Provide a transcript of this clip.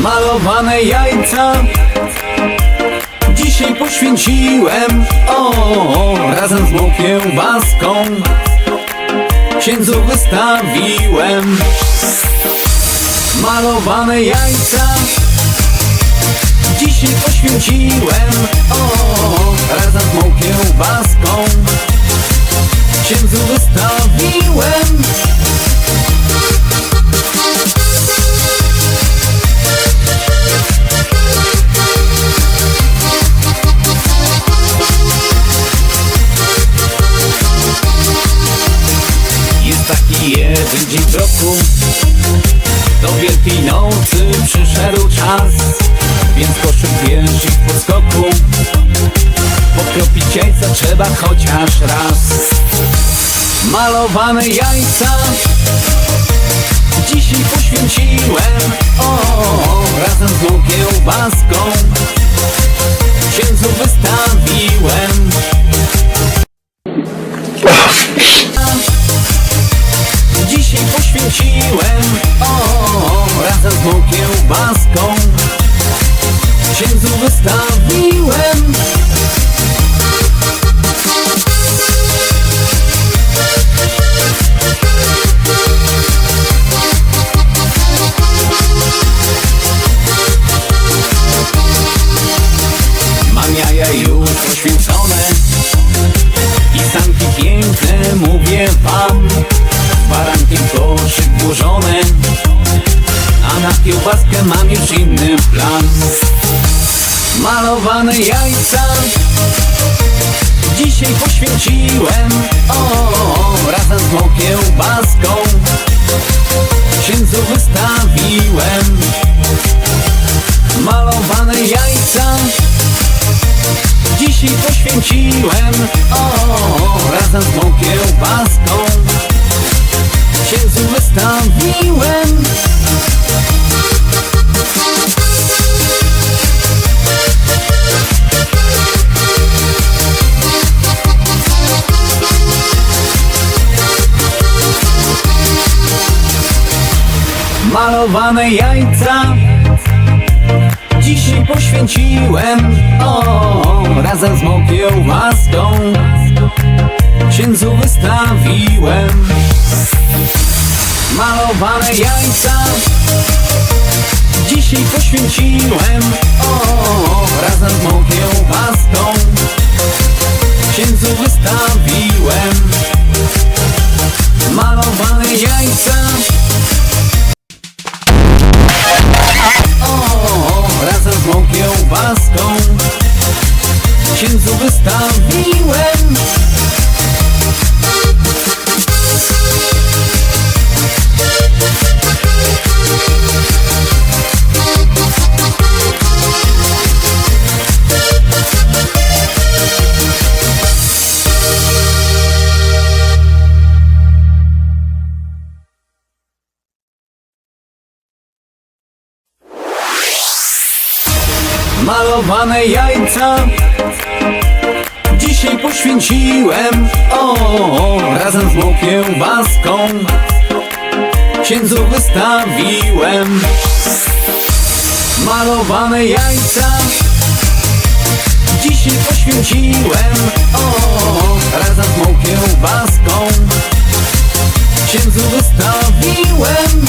Malowane jajca Dzisiaj poświęciłem. O, razem z kiełbaską Księdzu wystawiłem. Malowane jajca Dzisiaj poświęciłem. O, razem z moją kiełbaską Księdzu wystawiłem dzień w roku Do Wielkiej Nocy przyszedł czas Więc koszyk wierszy w podskoku Pokropić jajca trzeba chociaż raz. Malowane jajca Dzisiaj poświęciłem. O, razem z tą kiełbaską włożone A na kiełbaskę mam już inny plan. Malowane jajca Dzisiaj poświęciłem. O, razem z tą kiełbaską Księdzu wystawiłem. Malowane jajca Dzisiaj poświęciłem. O, razem z tą kiełbaską Malowane jajca. Dzisiaj poświęciłem O, razem z moją kiełbaską Księdzu wystawiłem Malowane jajca. Dzisiaj poświęciłem O, razem z moją kiełbaską Księdzu wystawiłem kiełbaską Księdzu wystawiłem Malowane jajca. Dzisiaj poświęciłem O, razem z moją kiełbaską Księdzu wystawiłem. Malowane jajca. Dzisiaj poświęciłem O, razem z moją kiełbaską Księdzu wystawiłem